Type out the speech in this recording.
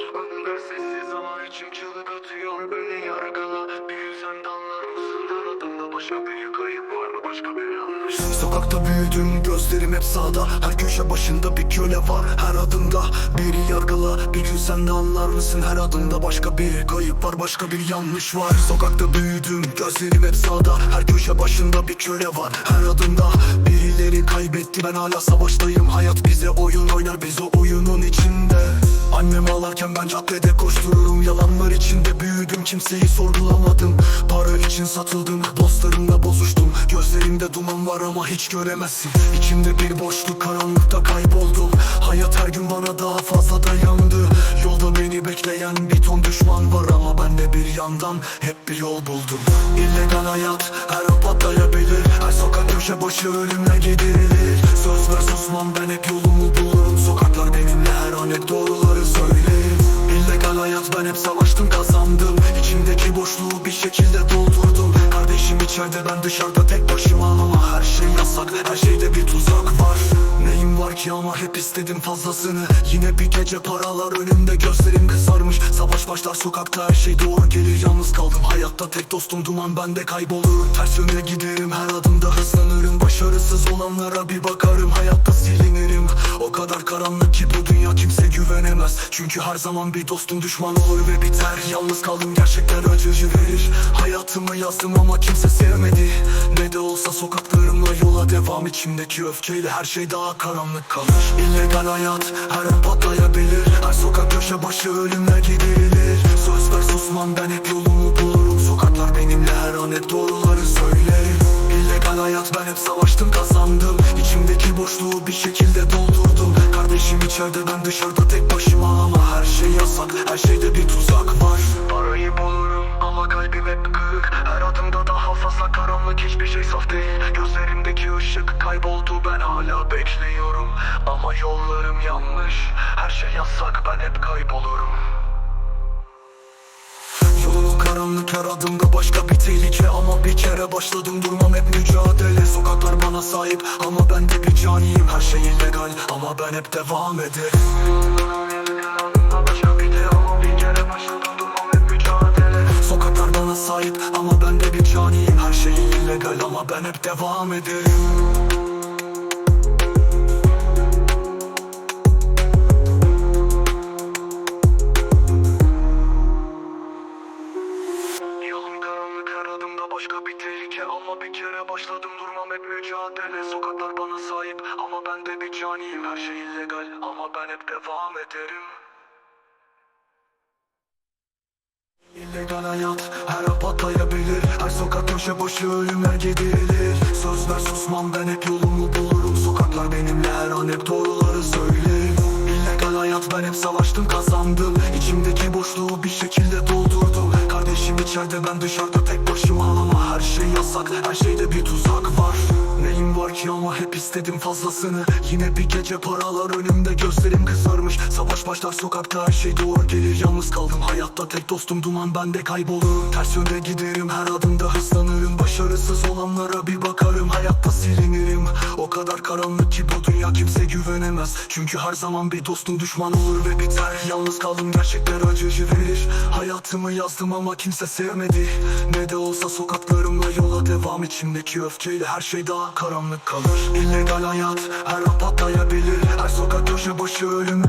Önümde sessiz ama içim çığlık atıyor. Beni yargıla bir gün sen de anlar mısın? Her adımda başka bir kayıp var mı? Başka bir yanlış Sokakta büyüdüm gözlerim hep sağda. Her köşe başında bir köle var. Her adımda Biri yargıla bir gün sen de anlar mısın? Her adımda başka bir kayıp var başka bir yanlış var. Sokakta büyüdüm gözlerim hep sağda. Her köşe başında bir köle var. Her adımda Birileri kaybetti. Ben hala savaştayım. Hayat bize oyun oynar. Biz o oyunun içinde Ağlarken ben caddede koştururum. Yalanlar içinde büyüdüm. Kimseyi sorgulamadım. Para için satıldım. Dostlarımla bozuştum. Gözlerimde duman var ama hiç göremezsin. İçimde bir boşluk karanlıkta kayboldum. Hayat her gün bana daha fazla dayandı. Yolda beni bekleyen bir ton düşman var Ama ben de bir yandan hep bir yol buldum. İllegal hayat her an patlayabilir. Her sokak köşe başı ölümle giderilir Söz ver susmam ben hep yolumu içeride ben dışarıda tek başıma. Ama her şey yasak her şeyde bir tuzak var. Neyim var ki ama hep istedim fazlasını. Yine bir gece paralar önümde gözlerim kızarmış. Savaş başlar sokakta her şey doğru gelir. Yalnız kaldım hayatta tek dostum duman bende kaybolurum Ters yöne giderim her adımda hızlanırım. Başarısız olanlara bir bakarım hayatta silinirim. O kadar karanlık ki bu dünya kimse güvenemez. Çünkü her zaman bir dostun düşman olur ve biter. Yalnız kaldım gerçekler acıcı verir. Hayatımı yazdım ama kimse sevmedi. Ne de olsa sokaklarımla yola devam. İçimdeki öfkeyle her şey daha karanlık kalır İllegal hayat her an patlayabilir. Her sokak köşe başı ölümle giderilir Söz ver susmam ben hep yolumu bulurum. Sokaklar benimle her an hep doğruları söylerim İllegal hayat ben hep savaştım kazandım. İçimdeki boşluğu bir şekilde doldurdum. Kardeşim içeride ben dışarıda tek başıma. Ama her şey yasak her şeyde bir tuzak var. Parayı bulurum ama kalbim hep kırık. Her adımda daha fazla karanlık hiçbir şey saf değil. Gözlerimdeki ışık kayboldu ben hala bekliyorum. Ama yollarım yanlış. Her şey yasak ben hep kaybolurum. Karanlık her adımda başka bir tehlike. Ama bir kere başladım durmam hep mücadele. Sokaklar bana sahip ama ben de bir caniyim. Her şey illegal ama ben hep devam ederim sahip ama ben de bir caniyim Her şey illegal ama ben hep devam ederim. Başka bir tehlike. Ama bir kere başladım durmam hep mücadele. Sokaklar bana sahip ama ben de bir caniyim. Her şey illegal ama ben hep devam ederim İllegal hayat her patlayabilir. Her sokak köşe başı ölümler giderilir. Söz ver susmam ben hep yolumu bulurum. Sokaklar benimle her an hep doğruları söylerim İllegal hayat ben hep savaştım kazandım. İçimdeki boşluğu bir şekilde doldurdum. Kardeşim içeride ben dışarıda tek başıma. Ama her şey yasak her şeyde bir tuzak var. Neyim var ki ama hep istedim fazlasını. Yine bir gece paralar önümde gözlerim kızarmış. Savaş başlar sokakta her şey doğru. Gelir Yalnız kaldım hayatta tek dostum. Duman bende kaybolurum Ters yönde giderim her adımda hızlanırım. Başarısız olanlara bir bakarım hayatta silinirim. O kadar karanlık ki bu dünya kimse güvenemez. Çünkü her zaman bir dostun düşman olur ve biter. Yalnız kaldım gerçekler acıcı verir. Hayatımı yazdım ama kimse sevmedi. Ne de olsa sokaklarımla yola devam. İçimdeki öfkeyle her şey daha karanlık kalır. İllegal hayat her an patlayabilir. Her sokak köşe başı ölümü